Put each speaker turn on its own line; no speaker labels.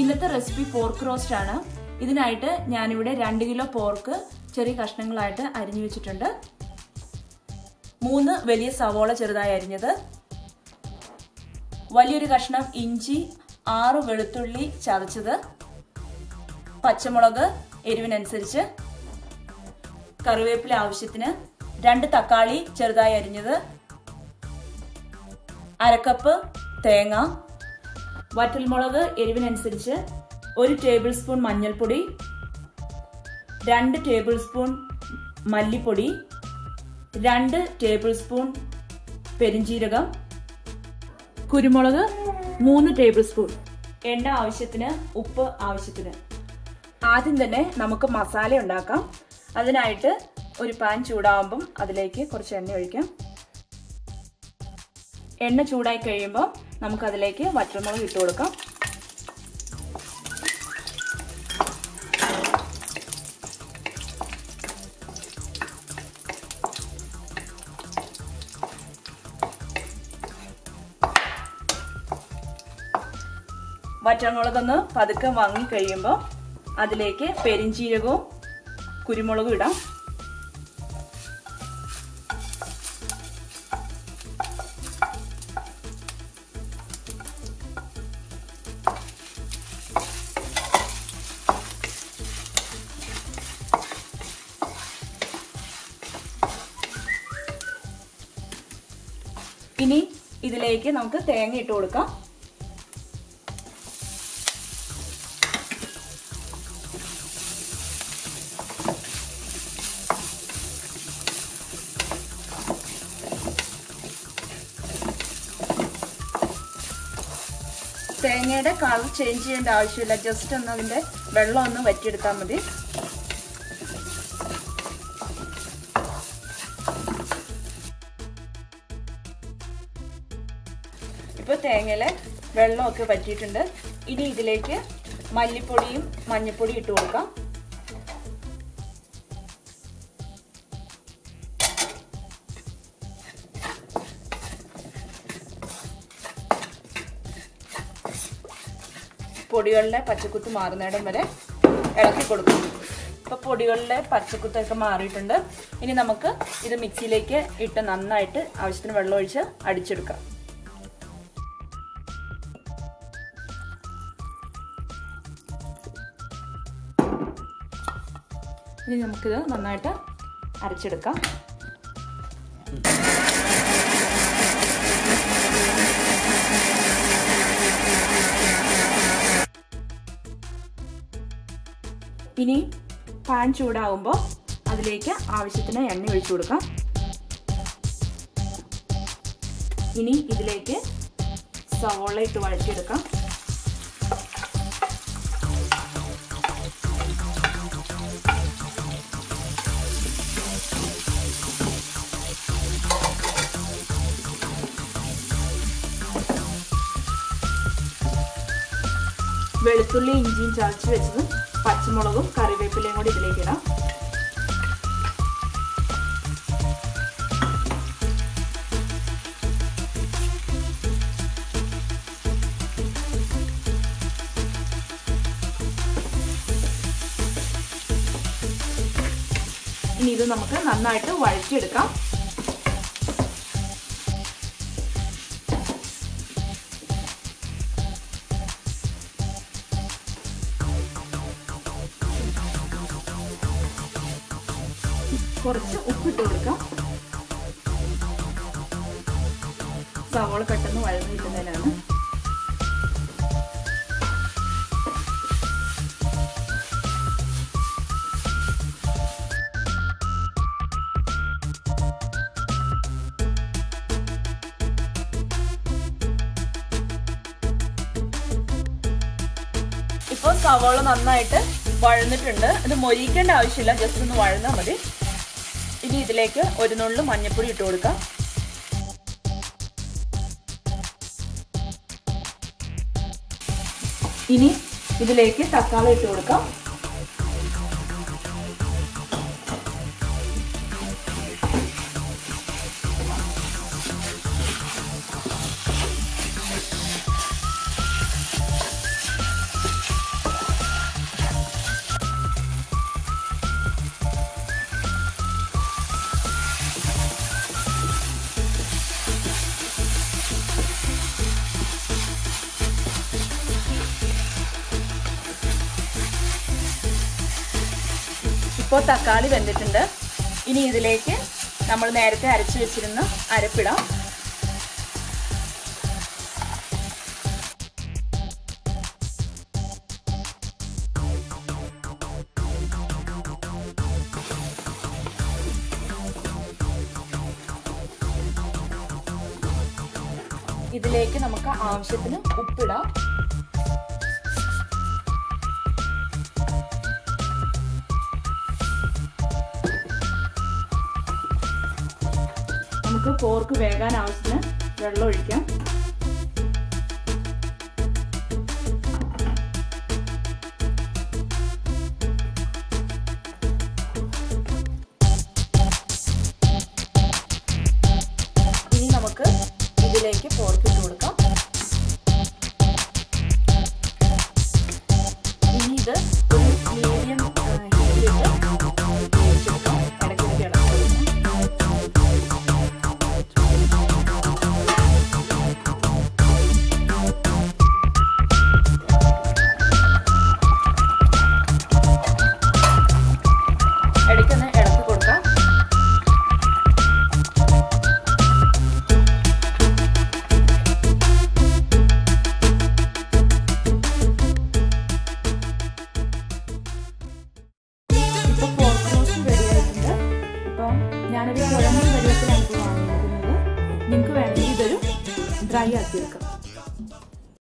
ഇന്നത്തെ recipe pork roast ആണ്. ഇതിനായിട്ട് ഞാനിവിടെ രണ്ട് കിലോ പോർക്ക് ചെറിയ കഷ്ണങ്ങളായിട്ട് അരിഞ്ഞു വെച്ചിട്ടുണ്ട്. മൂന്ന് വലിയ സവോള ചെറുതായി അരിഞ്ഞത്. വലിയൊരു കഷ്ണം ഇഞ്ചി ആറ് വെളുത്തുള്ളി ചതച്ചത്. പച്ചമുളക് എരിവിനനുസരിച്ച്. കറിവേപ്പില ആവശ്യത്തിന് രണ്ട് തക്കാളി ചെറുതായി അരിഞ്ഞത്. അരക്കപ്പ് തേങ്ങ. വറ്റൽമുളക് എരിവിനനുസരിച്ച് ഒരു ടേബിൾ സ്പൂൺ മഞ്ഞൾപ്പൊടി രണ്ട് ടേബിൾ സ്പൂൺ മല്ലിപ്പൊടി രണ്ട് ടേബിൾ സ്പൂൺ പെരിഞ്ചീരകം കുരുമുളക് മൂന്ന് ടേബിൾ സ്പൂൺ. എണ്ണ ആവശ്യത്തിന് ഉപ്പ് ആവശ്യത്തിന്. ആദ്യം തന്നെ നമുക്ക് മസാല ഉണ്ടാക്കാം. അതിനായിട്ട് ഒരു പാൻ ചൂടാവുമ്പം അതിലേക്ക് കുറച്ച് എണ്ണ ഒഴിക്കാം. എണ്ണ ചൂടായി കഴിയുമ്പോൾ നമുക്കതിലേക്ക് വറ്റൽമുളക് ഇട്ട് കൊടുക്കാം. വറ്റൽമുളകൊന്ന് പതുക്കെ വാങ്ങി കഴിയുമ്പോൾ അതിലേക്ക് പെരിഞ്ചീരകവും കുരുമുളകും ഇടാം. ഇനി ഇതിലേക്ക് നമുക്ക് തേങ്ങ ഇട്ട് കൊടുക്കാം. തേങ്ങയുടെ കളർ ചേഞ്ച് ചെയ്യേണ്ട ആവശ്യമില്ല. ജസ്റ്റ് ഒന്ന് അതിന്റെ വെള്ളം ഒന്ന് വറ്റിയെടുത്താൽ മതി. ഇപ്പൊ തേങ്ങയിൽ വെള്ളമൊക്കെ പറ്റിയിട്ടുണ്ട് ഇനി ഇതിലേക്ക് മല്ലിപ്പൊടിയും മഞ്ഞൾപ്പൊടിയും ഇട്ട് കൊടുക്കാം. പൊടികളിലെ പച്ചക്കുത്ത് മാറുന്നിടം വരെ ഇളക്കി കൊടുക്കും. ഇപ്പൊ പൊടികളുടെ പച്ചക്കുത്തൊക്കെ മാറിയിട്ടുണ്ട്. ഇനി നമുക്ക് ഇത് മിക്സിയിലേക്ക് ഇട്ട് നന്നായിട്ട് ആവശ്യത്തിന് വെള്ളം ഒഴിച്ച് അടിച്ചെടുക്കാം. ഇനി നമുക്കിത് നന്നായിട്ട് അരച്ചെടുക്കാം. ഇനി പാൻ ചൂടാവുമ്പോൾ അതിലേക്ക് ആവശ്യത്തിന് എണ്ണ ഒഴിച്ചു കൊടുക്കാം. ഇനി ഇതിലേക്ക് സവോള ഇട്ട് വഴറ്റിയെടുക്കാം. വെളുത്തുള്ളി ഇഞ്ചിയും ചതച്ച് വെച്ചതും പച്ചമുളകും കറിവേപ്പിലയും കൂടി ഇതിലേക്ക് ഇടാം. ഇനി ഇത് നമുക്ക് നന്നായിട്ട് വഴറ്റിയെടുക്കാം. കുറച്ച് ഉപ്പിട്ട് കൊടുക്കാം. സവോള പെട്ടെന്ന് വഴങ്ങി കിട്ടുന്നതിനാണ്. ഇപ്പോൾ സവോള നന്നായിട്ട് വഴന്നിട്ടുണ്ട്. ഇത് മൊരിക്കേണ്ട ആവശ്യമില്ല. ജസ്റ്റ് ഒന്ന് വഴന്നാൽ മതി. ഇനി ഇതിലേക്ക് ഒരു നുള്ളു മഞ്ഞൾപ്പൊടി ഇട്ട് കൊടുക്കാം. ഇനി ഇതിലേക്ക് തക്കാളി ഇട്ട് കൊടുക്കാം. ഇപ്പോൾ തക്കാളി വെന്തിട്ടുണ്ട്. ഇനി ഇതിലേക്ക് നമ്മൾ നേരത്തെ അരച്ചു വെച്ചിരുന്ന അരപ്പിടാം. ഇതിലേക്ക് നമുക്ക് ആവശ്യത്തിന് ഉപ്പിടാം. നമുക്ക് പോർക്ക് വേകാൻ ആവശ്യത്തിന് വെള്ളം ഒഴിക്കാം. ഞാനൊരു കുഴമ്പ് ഇപ്പോൾ വാങ്ങിയിരിക്കുന്നത് നിങ്ങൾക്ക് വേണമെങ്കിൽ ഇതൊരു ഡ്രൈ ആക്കി എടുക്കാം.